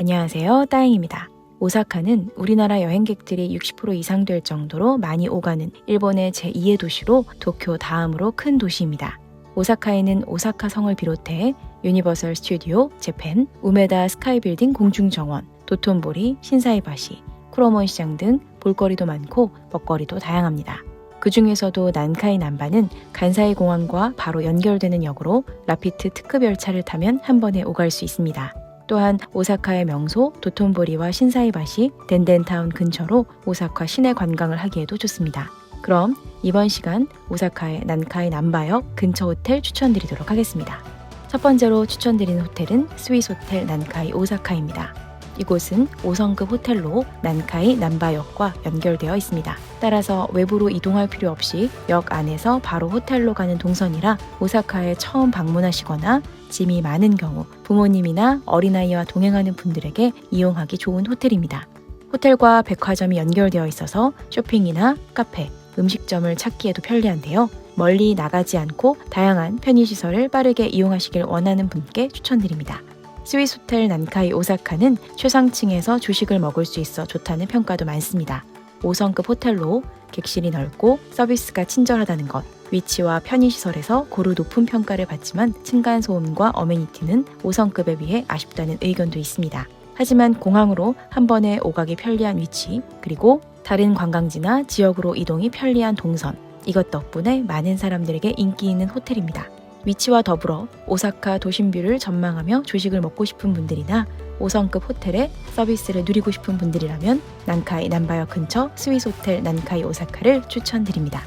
안녕하세요. 따잉입니다. 오사카는 우리나라 여행객들이 60% 이상 될 정도로 많이 오가는 일본의 제2의 도시로 도쿄 다음으로 큰 도시입니다. 오사카에는 오사카 성을 비롯해 유니버설 스튜디오, 재팬, 우메다 스카이빌딩 공중정원, 도톤보리, 신사이바시, 쿠로몬 시장 등 볼거리도 많고 먹거리도 다양합니다. 그 중에서도 난카이 남바는 간사이 공항과 바로 연결되는 역으로 라피트 특급 열차를 타면 한 번에 오갈 수 있습니다. 또한 오사카의 명소 도톤보리와 신사이바시, 덴덴타운 근처로 오사카 시내 관광을 하기에도 좋습니다. 그럼 이번 시간 오사카의 난카이 남바역 근처 호텔 추천드리도록 하겠습니다. 첫 번째로 추천드리는 호텔은 스위스 호텔 난카이 오사카입니다. 이곳은 5성급 호텔로 난카이 남바역과 연결되어 있습니다. 따라서 외부로 이동할 필요 없이 역 안에서 바로 호텔로 가는 동선이라 오사카에 처음 방문하시거나 짐이 많은 경우 부모님이나 어린아이와 동행하는 분들에게 이용하기 좋은 호텔입니다. 호텔과 백화점이 연결되어 있어서 쇼핑이나 카페, 음식점을 찾기에도 편리한데요. 멀리 나가지 않고 다양한 편의시설을 빠르게 이용하시길 원하는 분께 추천드립니다. 스위스 호텔 난카이 오사카는 최상층에서 조식을 먹을 수 있어 좋다는 평가도 많습니다. 5성급 호텔로 객실이 넓고 서비스가 친절하다는 것, 위치와 편의시설에서 고루 높은 평가를 받지만 층간 소음과 어메니티는 5성급에 비해 아쉽다는 의견도 있습니다. 하지만 공항으로 한 번에 오가기 편리한 위치, 그리고 다른 관광지나 지역으로 이동이 편리한 동선, 이것 덕분에 많은 사람들에게 인기 있는 호텔입니다. 위치와 더불어 오사카 도심뷰를 전망하며 조식을 먹고 싶은 분들이나 5성급 호텔의 서비스를 누리고 싶은 분들이라면 난카이 남바역 근처 스위스 호텔 난카이 오사카를 추천드립니다.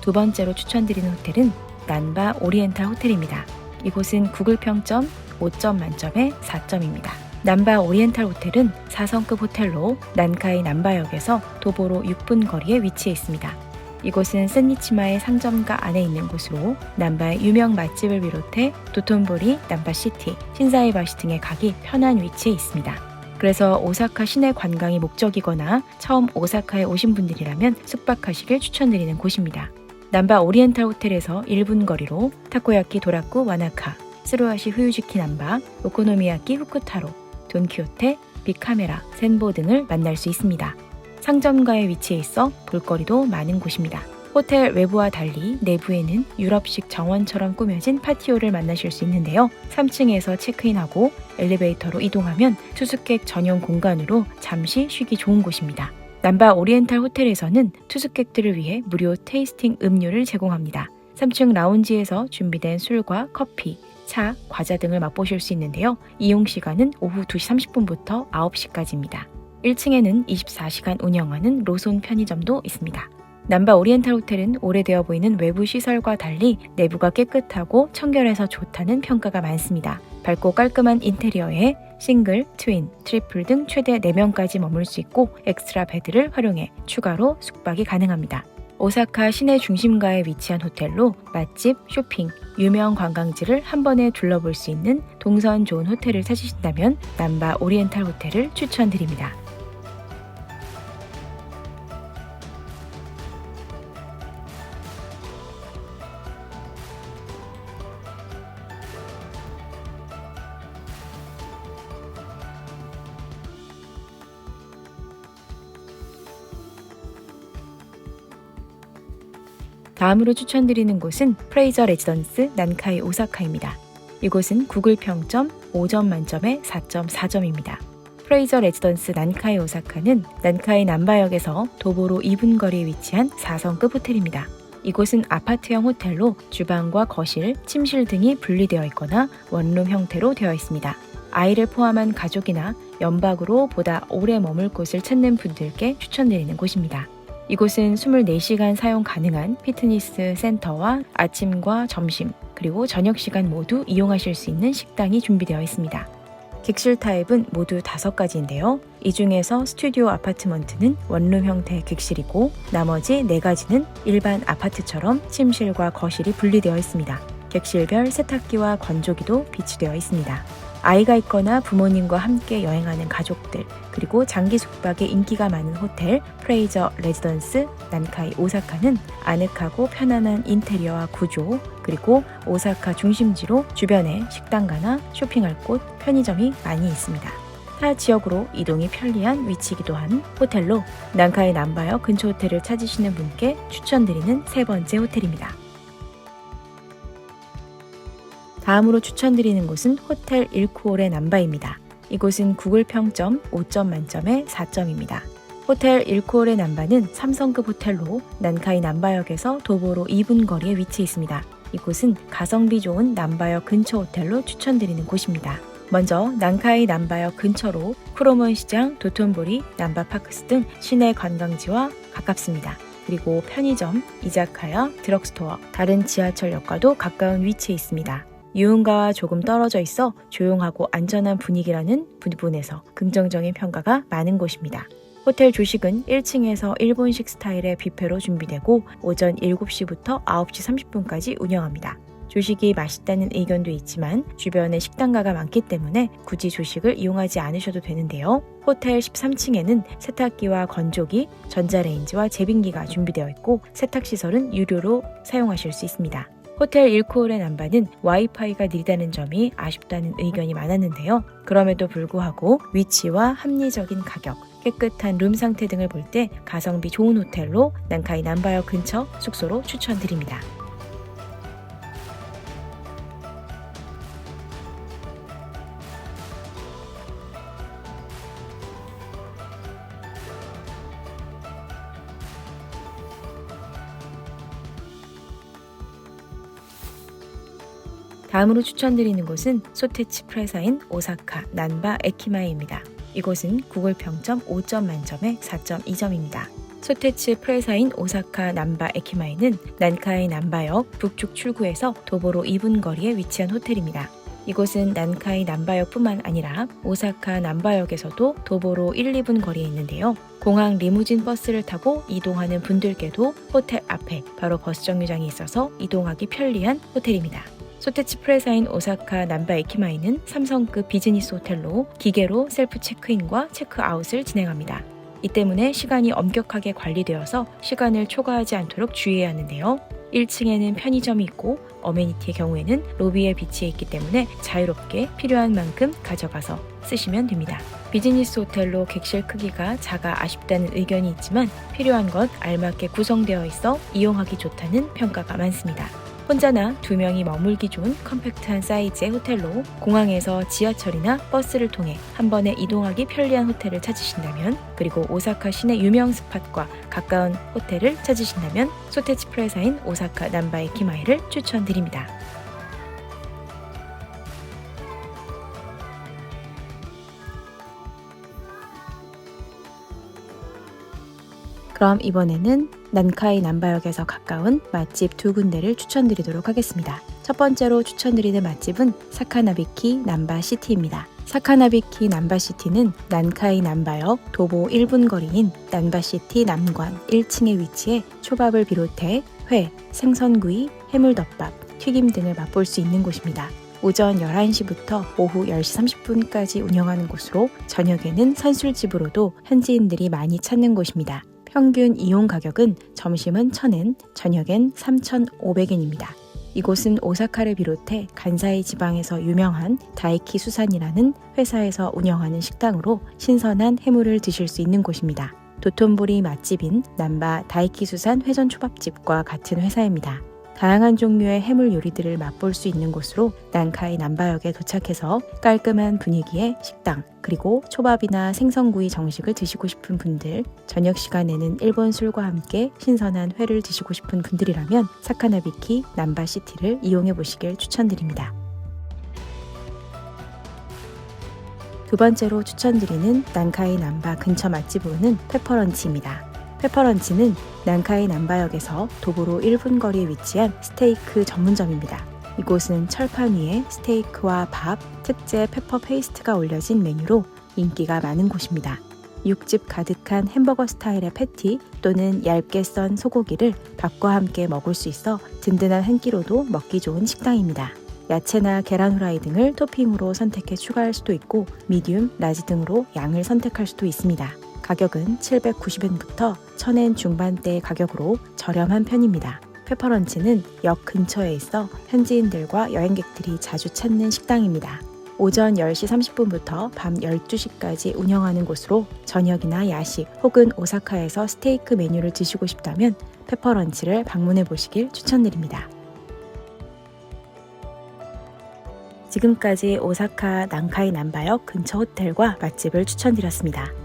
두 번째로 추천드리는 호텔은 난바 오리엔탈 호텔입니다. 이곳은 구글 평점 5점 만점에 4점입니다. 남바 오리엔탈 호텔은 4성급 호텔로 난카이 남바역에서 도보로 6분 거리에 위치해 있습니다. 이곳은 센니치마의 상점가 안에 있는 곳으로 남바의 유명 맛집을 비롯해 도톤보리, 남바시티, 신사이바시 등의 가기 편한 위치에 있습니다. 그래서 오사카 시내 관광이 목적이거나 처음 오사카에 오신 분들이라면 숙박하시길 추천드리는 곳입니다. 남바 오리엔탈 호텔에서 1분 거리로 타코야키 도라쿠 와나카, 스루아시 후유지키 남바, 오코노미야키 후쿠타로, 돈키호테, 빅카메라, 센보 등을 만날 수 있습니다. 상점가에 위치해 있어 볼거리도 많은 곳입니다. 호텔 외부와 달리 내부에는 유럽식 정원처럼 꾸며진 파티오를 만나실 수 있는데요. 3층에서 체크인하고 엘리베이터로 이동하면 투숙객 전용 공간으로 잠시 쉬기 좋은 곳입니다. 남바 오리엔탈 호텔에서는 투숙객들을 위해 무료 테이스팅 음료를 제공합니다. 3층 라운지에서 준비된 술과 커피, 차, 과자 등을 맛보실 수 있는데요. 이용 시간은 오후 2시 30분부터 9시까지입니다. 1층에는 24시간 운영하는 로손 편의점도 있습니다. 남바 오리엔탈 호텔은 오래되어 보이는 외부 시설과 달리 내부가 깨끗하고 청결해서 좋다는 평가가 많습니다. 밝고 깔끔한 인테리어에 싱글, 트윈, 트리플 등 최대 4명까지 머물 수 있고 엑스트라 베드를 활용해 추가로 숙박이 가능합니다. 오사카 시내 중심가에 위치한 호텔로 맛집, 쇼핑, 유명 관광지를 한 번에 둘러볼 수 있는 동선 좋은 호텔을 찾으신다면 남바 오리엔탈 호텔을 추천드립니다. 다음으로 추천드리는 곳은 프레이저 레지던스 난카이 오사카입니다. 이곳은 구글 평점 5점 만점에 4.4점입니다. 프레이저 레지던스 난카이 오사카는 난카이 남바역에서 도보로 2분 거리에 위치한 4성급 호텔입니다. 이곳은 아파트형 호텔로 주방과 거실, 침실 등이 분리되어 있거나 원룸 형태로 되어 있습니다. 아이를 포함한 가족이나 연박으로 보다 오래 머물 곳을 찾는 분들께 추천드리는 곳입니다. 이곳은 24시간 사용 가능한 피트니스 센터와 아침과 점심, 그리고 저녁 시간 모두 이용하실 수 있는 식당이 준비되어 있습니다. 객실 타입은 모두 5가지인데요. 이 중에서 스튜디오 아파트먼트는 원룸 형태의 객실이고 나머지 4가지는 일반 아파트처럼 침실과 거실이 분리되어 있습니다. 객실별 세탁기와 건조기도 비치되어 있습니다. 아이가 있거나 부모님과 함께 여행하는 가족들, 그리고 장기 숙박에 인기가 많은 호텔 프레이저 레지던스 난카이 오사카는 아늑하고 편안한 인테리어와 구조, 그리고 오사카 중심지로 주변에 식당가나 쇼핑할 곳, 편의점이 많이 있습니다. 타 지역으로 이동이 편리한 위치이기도 한 호텔로 난카이 남바역 근처 호텔을 찾으시는 분께 추천드리는 세 번째 호텔입니다. 다음으로 추천드리는 곳은 호텔 일쿠올의 남바입니다. 이곳은 구글 평점 5점 만점에 4점입니다. 호텔 일쿠올의 남바는 삼성급 호텔로 난카이 남바역에서 도보로 2분 거리에 위치해 있습니다. 이곳은 가성비 좋은 남바역 근처 호텔로 추천드리는 곳입니다. 먼저 난카이 남바역 근처로 쿠로몬 시장, 도톤보리, 남바파크스 등 시내 관광지와 가깝습니다. 그리고 편의점, 이자카야, 드럭스토어, 다른 지하철역과도 가까운 위치에 있습니다. 유흥가와 조금 떨어져 있어 조용하고 안전한 분위기라는 부분에서 긍정적인 평가가 많은 곳입니다. 호텔 조식은 1층에서 일본식 스타일의 뷔페로 준비되고 오전 7시부터 9시 30분까지 운영합니다. 조식이 맛있다는 의견도 있지만 주변에 식당가가 많기 때문에 굳이 조식을 이용하지 않으셔도 되는데요. 호텔 13층에는 세탁기와 건조기, 전자레인지와 제빙기가 준비되어 있고 세탁시설은 유료로 사용하실 수 있습니다. 호텔 일코올의 남바는 와이파이가 느리다는 점이 아쉽다는 의견이 많았는데요. 그럼에도 불구하고 위치와 합리적인 가격, 깨끗한 룸 상태 등을 볼 때 가성비 좋은 호텔로 난카이 남바역 근처 숙소로 추천드립니다. 다음으로 추천드리는 곳은 소테치 프레사인 오사카 난바 에키마에입니다. 이곳은 구글 평점 5점 만점에 4.2점입니다. 소테츠 프레사인 오사카 남바 에키마에는 난카이 남바역 북쪽 출구에서 도보로 2분 거리에 위치한 호텔입니다. 이곳은 난카이 남바역뿐만 아니라 오사카 남바역에서도 도보로 1, 2분 거리에 있는데요. 공항 리무진 버스를 타고 이동하는 분들께도 호텔 앞에 바로 버스 정류장이 있어서 이동하기 편리한 호텔입니다. 소테치 프레사인 오사카 남바 에키마이는 삼성급 비즈니스 호텔로 기계로 셀프 체크인과 체크아웃을 진행합니다. 이 때문에 시간이 엄격하게 관리되어서 시간을 초과하지 않도록 주의해야 하는데요. 1층에는 편의점이 있고 어메니티의 경우에는 로비에 위치해 있기 때문에 자유롭게 필요한 만큼 가져가서 쓰시면 됩니다. 비즈니스 호텔로 객실 크기가 작아 아쉽다는 의견이 있지만 필요한 것 알맞게 구성되어 있어 이용하기 좋다는 평가가 많습니다. 혼자나 두 명이 머물기 좋은 컴팩트한 사이즈의 호텔로 공항에서 지하철이나 버스를 통해 한 번에 이동하기 편리한 호텔을 찾으신다면 그리고 오사카 시내 유명 스팟과 가까운 호텔을 찾으신다면 소테치 프레사인 오사카 남바의 키마이를 추천드립니다. 그럼 이번에는 난카이 남바역에서 가까운 맛집 두 군데를 추천드리도록 하겠습니다. 첫 번째로 추천드리는 맛집은 사카나비키 남바시티입니다. 사카나비키 남바시티는 난카이 남바역 도보 1분 거리인 남바시티 남관 1층에 위치해 초밥을 비롯해 회, 생선구이, 해물덮밥, 튀김 등을 맛볼 수 있는 곳입니다. 오전 11시부터 오후 10시 30분까지 운영하는 곳으로 저녁에는 선술집으로도 현지인들이 많이 찾는 곳입니다. 평균 이용 가격은 점심은 1,000엔, 저녁엔 3,500엔입니다. 이곳은 오사카를 비롯해 간사이 지방에서 유명한 다이키 수산이라는 회사에서 운영하는 식당으로 신선한 해물을 드실 수 있는 곳입니다. 도톤보리 맛집인 남바 다이키 수산 회전 초밥집과 같은 회사입니다. 다양한 종류의 해물 요리들을 맛볼 수 있는 곳으로 난카이 남바역에 도착해서 깔끔한 분위기의 식당, 그리고 초밥이나 생선구이 정식을 드시고 싶은 분들, 저녁 시간에는 일본 술과 함께 신선한 회를 드시고 싶은 분들이라면 사카나비키 남바시티를 이용해 보시길 추천드립니다. 두 번째로 추천드리는 난카이 남바 근처 맛집으로는 페퍼런치입니다. 페퍼런치는 난카이 남바역에서 도보로 1분 거리에 위치한 스테이크 전문점입니다. 이곳은 철판 위에 스테이크와 밥, 특제 페퍼 페이스트가 올려진 메뉴로 인기가 많은 곳입니다. 육즙 가득한 햄버거 스타일의 패티 또는 얇게 썬 소고기를 밥과 함께 먹을 수 있어 든든한 한 끼로도 먹기 좋은 식당입니다. 야채나 계란 후라이 등을 토핑으로 선택해 추가할 수도 있고 미디움, 라지 등으로 양을 선택할 수도 있습니다. 가격은 790엔부터 1000엔 중반대의 가격으로 저렴한 편입니다. 페퍼런치는 역 근처에 있어 현지인들과 여행객들이 자주 찾는 식당입니다. 오전 10시 30분부터 밤 12시까지 운영하는 곳으로 저녁이나 야식 혹은 오사카에서 스테이크 메뉴를 드시고 싶다면 페퍼런치를 방문해 보시길 추천드립니다. 지금까지 오사카 난카이 남바역 근처 호텔과 맛집을 추천드렸습니다.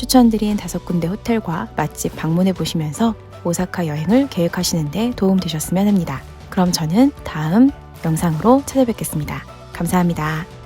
추천드린 다섯 군데 호텔과 맛집 방문해 보시면서 오사카 여행을 계획하시는데 도움 되셨으면 합니다. 그럼 저는 다음 영상으로 찾아뵙겠습니다. 감사합니다.